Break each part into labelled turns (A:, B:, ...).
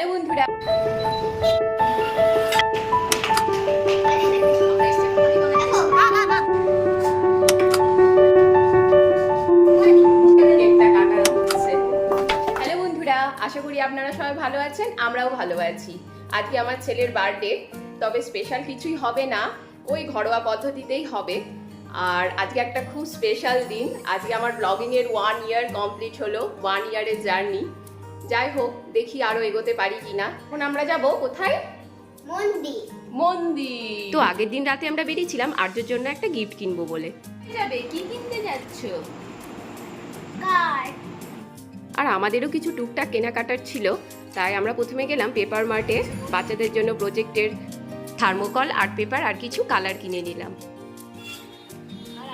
A: Hello বন্ধুরা। Hello বন্ধুরা, আশা করি আপনারা সবাই ভালো আছেন, আমরাও ভালো আছি। আজকে আমার ছেলের বার্থডে তবে স্পেশাল কিছুই হবে না, ওই ঘরোয়া পদ্ধতিতেই হবে। আর আজকে একটা খুব স্পেশাল দিন, আজকে আমার ব্লগিং এর ওয়ান ইয়ার কমপ্লিট হলো ওয়ান ইয়ারের জার্নি যাই হোক দেখি আরও এগোতে পারি কিনা। এখন আমরা যাব কোথায়?
B: মন্দির।
A: মন্দির। তো আগের দিন রাতে আমরা বেরিয়েছিলাম আর্যর জন্য একটা গিফট কিনবো বলে। যাবে? কি কিনতে যাচ্ছ? আর আমাদেরও কিছু টুকটাক কেনাকাটার ছিল তাই আমরা প্রথমে গেলাম পেপার মার্টে বাচ্চাদের জন্য প্রজেক্টের থার্মোকল আর্ট পেপার আর কিছু কালার কিনে নিলাম।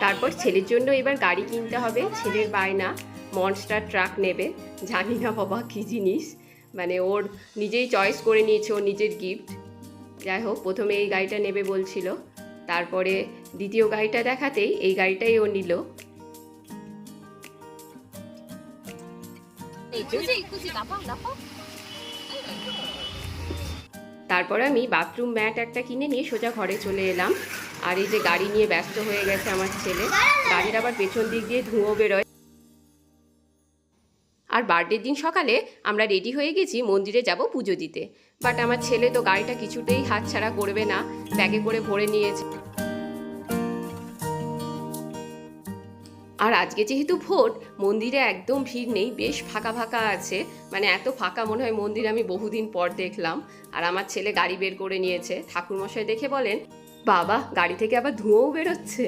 A: তারপর ছেলের জন্য এবার গাড়ি কিনতে হবে। ছেলের বায়না। মনস্টার ট্রাক নেবে। জানি না বাবা কী জিনিস। মানে ওর নিজেই চয়েস করে নিয়েছে ওর নিজের গিফট যাই হোক প্রথমে এই গাড়িটা নেবে বলছিল। তারপরে দ্বিতীয় গাড়িটা দেখাতেই এই গাড়িটাই ও নিল। তারপর আমি বাথরুম ম্যাট একটা কিনে নিয়ে সোজা ঘরে চলে এলাম। আর এই যে গাড়ি নিয়ে ব্যস্ত হয়ে গেছে আমার ছেলে। গাড়ির আবার পেছন দিক দিয়ে ধুঁয়ো বেরোয়। আর বার্থডের দিন সকালে আমরা রেডি হয়ে গেছি মন্দিরে যাব পুজো দিতে। বাট আমার ছেলে তো গাড়িটা কিছুতেই হাতছাড়া করবে না, ব্যাগে করে ভরে নিয়েছে। আর আজকে যেহেতু ভোট, মন্দিরে একদম ভিড় নেই, বেশ ফাঁকা ফাঁকা আছে। মানে এত ফাঁকা মনে হয় মন্দির আমি বহুদিন পর দেখলাম। আর আমার ছেলে গাড়ি বের করে নিয়েছে। ঠাকুরমশাই দেখে বলেন, বাবা, গাড়ি থেকে আবার ধুঁয়োও বেরোচ্ছে।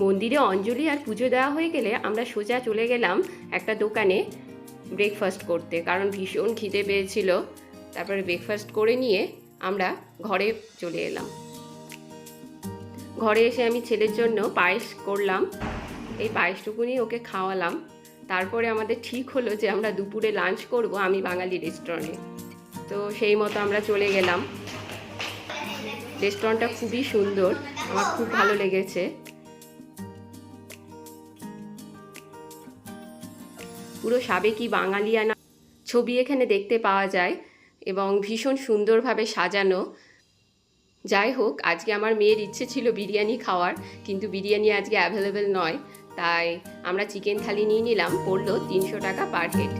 A: মন্দিরে অঞ্জলি আর পুজো দেওয়া হয়ে গেলে আমরা সোজা চলে গেলাম একটা দোকানে ব্রেকফাস্ট করতে। কারণ ভীষণ খিদে পেয়েছিল। তারপরে ব্রেকফাস্ট করে নিয়ে আমরা ঘরে চলে এলাম। ঘরে এসে আমি ছেলের জন্য পায়েস করলাম। এই পায়েসটুকুনি ওকে খাওয়ালাম। তারপরে আমাদের ঠিক হলো যে আমরা দুপুরে লাঞ্চ করব আমি বাঙালি রেস্টুরেন্টে তো সেই মতো আমরা চলে গেলাম। রেস্টুরেন্টটা খুবই সুন্দর। আমার খুব ভালো লেগেছে। পুরো সাবেকি বাঙালিয়ানা ছবি এখানে দেখতে পাওয়া যায় এবং ভীষণ সুন্দরভাবে সাজানো। যাই হোক, আজকে আমার মেয়ের ইচ্ছে ছিল বিরিয়ানি খাওয়ার, কিন্তু বিরিয়ানি আজকে অ্যাভেলেবেল নয়, তাই আমরা চিকেন থালি নিয়ে নিলাম, পড়ল তিনশো টাকা পার হেড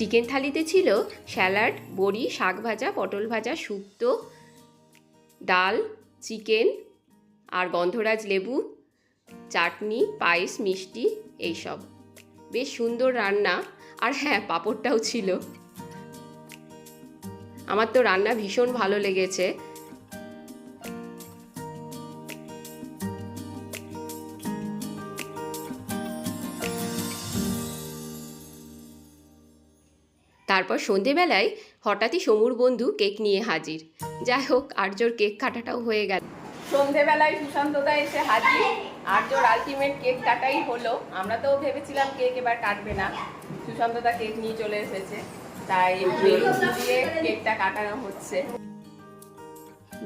A: চিকেন থালিতে ছিল স্যালাড, বড়ি, শাক ভাজা, পটল ভাজা, শুক্তো, ডাল, চিকেন আর গন্ধরাজ লেবু, চাটনি, পায়েস, মিষ্টি, এইসব। বেশ সুন্দর রান্না। আর হ্যাঁ পাঁপড়টাও ছিল। আমার তো রান্না ভীষণ ভালো লেগেছে। তারপর সন্ধেবেলায় হঠাৎই সমুর বন্ধু কেক নিয়ে হাজির। যাই হোক আর্যর কেক কাটাটাও হয়ে গেল। সন্ধেবেলায় সুশান্তদা এসে হাজির। আর্যর আলটিমেট কেক কাটাই হলো। আমরা তো ভেবেছিলাম কেক এবার কাটবে না। সুশান্তদা কেক নিয়ে চলে এসেছে। তাই দিয়ে কেকটা কাটানো হচ্ছে।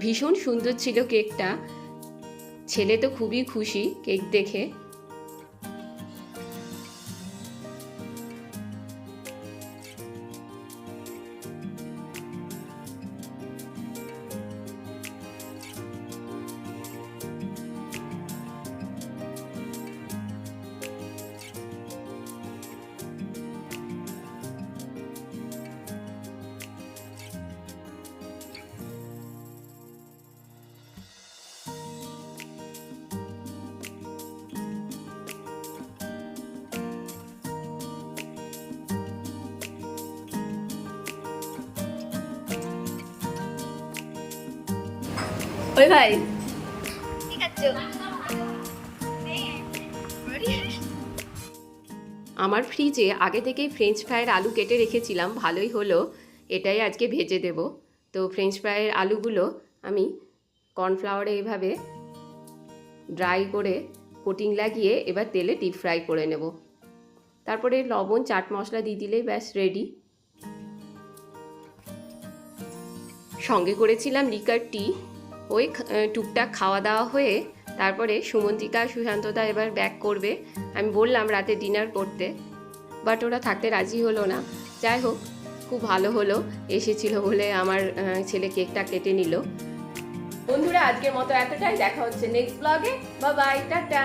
A: ভীষণ সুন্দর ছিল কেকটা। ছেলে তো খুবই খুশি কেক দেখে। ওই ভাই
B: ঠিক আছে।
A: আমার ফ্রিজে আগে থেকেই ফ্রেঞ্চ ফ্রাইয়ের আলু কেটে রেখেছিলাম ভালোই হলো। এটাই আজকে ভেজে দেব। তো ফ্রেঞ্চ ফ্রাইয়ের আলুগুলো আমি কর্নফ্লাওয়ারে এভাবে ড্রাই করে কোটিং লাগিয়ে এবার তেলে ডিপ ফ্রাই করে নেব। তারপরে লবণ চাট মশলা দিয়ে দিলেই ব্যাস রেডি সঙ্গে করেছিলাম লিকার টি ওই টুকটাক খাওয়া দাওয়া হয়ে তারপরে সুমন্তিকা, সুশান্তদা এবার ব্যাক করবে। আমি বললাম রাতে ডিনার করতে বাট ওরা থাকতে রাজি হলো না। যাই হোক, খুব ভালো হলো, এসেছিল বলে আমার ছেলে কেকটা কেটে নিল। বন্ধুরা, আজকের মতো এতটাই। দেখা হচ্ছে নেক্সট ব্লগে বা বাই টাটা।